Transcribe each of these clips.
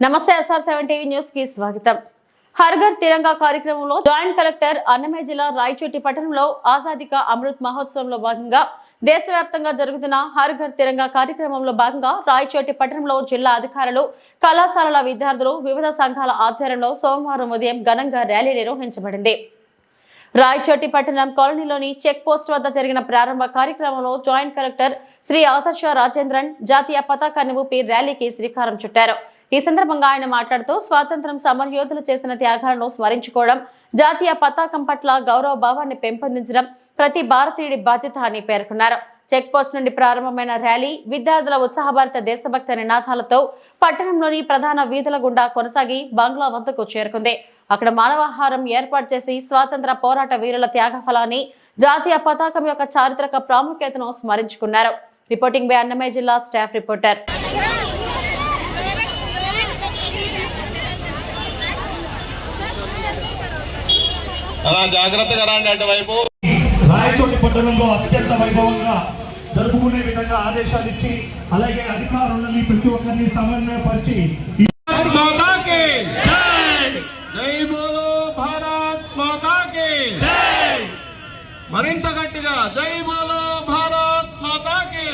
నమస్తే SR seven TV న్యూస్కి స్వాగతం. హర్ఘర్ తిరంగా కార్యక్రమంలో జాయింట్ కలెక్టర్ అన్నమయ్య జిల్లా రాయచోటి పట్టణంలో ఆజాదిక అమృత్ మహోత్సవంలో భాగంగా దేశవ్యాప్తంగా జరుగుతున్న హర్ఘర్ తిరంగా కార్యక్రమంలో భాగంగా రాయచోటి పట్టణంలో జిల్లా అధికారులు కళాశాలల విద్యార్థులు వివిధ సంఘాల ఆధ్వర్యంలో సోమవారం ఉదయం ఘనంగా ర్యాలీ నిర్వహించబడింది. రాయచోటి పట్టణం కాలనీలోని చెక్ పోస్ట్ వద్ద జరిగిన ప్రారంభ కార్యక్రమంలో జాయింట్ కలెక్టర్ శ్రీ ఆదర్శ రాజేంద్రన్ జాతీయ పతాకాన్ని ఊపి ర్యాలీకి శ్రీకారం చుట్టారు. ఈ సందర్భంగా ఆయన మాట్లాడుతూ స్వాతంత్రం సమరయోధులు చేసిన త్యాగాలను స్మరించుకోవడం జాతీయ పతాకం పట్ల గౌరవ భావాన్ని పెంపొందించడం ప్రతి భారతీయుడి బాధ్యత అని పేర్కొన్నారు. చెక్ పోస్ట్ నుండి ప్రారంభమైన ర్యాలీ విద్యార్థుల ఉత్సాహభరిత దేశభక్తి నినాదాలతో పట్టణంలోని ప్రధాన వీధుల గుండా కొనసాగి బంగ్లా వద్దకు చేరుకుంది. అక్కడ మానవాహారం ఏర్పాటు చేసి స్వాతంత్ర పోరాట వీరుల త్యాగ ఫలాన్ని జాతీయ పతాకం యొక్క చారిత్రక ప్రాముఖ్యతను స్మరించుకున్నారు. రిపోర్టింగ్ బై అన్నమయ్య జిల్లా స్టాఫ్ రిపోర్టర్. అలా జాగ్రత్తగా రండి అటువైపు. రాయచోటి పట్టణంలో అత్యంత వైభవంగా జరుపుకునే విధంగా ఆదేశాలు ఇచ్చి అలాగే అధికారులని ప్రతి ఒక్కరిని సమన్వయపరిచి జై! మరింత గట్టిగా జై బోలో భారత్ మాతా కి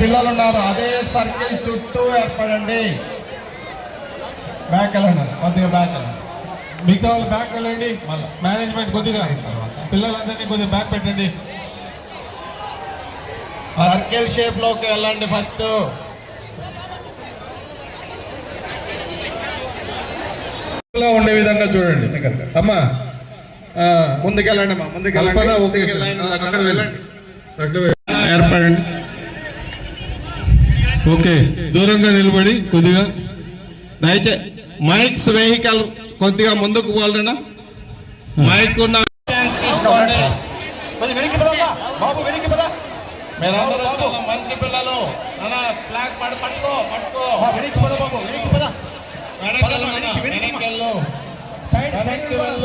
పిల్లలు ఉన్నారు అదే సర్కిల్ చుట్టూ ఏర్పడండి. బ్యాక్ వెళ్ళండి. కొద్దిగా బ్యాక్ వెళ్ళండి. మిగతా వాళ్ళు బ్యాక్ వెళ్ళండి. మళ్ళీ మేనేజ్మెంట్ కొద్దిగా పిల్లలందరినీ కొద్దిగా బ్యాక్ పెట్టండి. సర్కిల్ షేప్లోకి వెళ్ళండి ఫస్ట్ ఉండే విధంగా చూడండి. అమ్మా. ముందుకెళ్ళండి అమ్మా. ముందుకెళ్ళండి. ఏర్పడండి. ఓకే దూరంగా నిలబడి కొద్దిగా. దయచే మైక్స్ వెహికల్ కొద్దిగా ముందుకు పోవాలన్నా. మైక్ ఉన్న మంచి పిల్లలు. అలా ఫ్లాగ్ పడి పట్టుకో పట్టుకో. వెనక్కి వెనక్కి వెళ్ళు. వెనక్కి వెళ్ళు.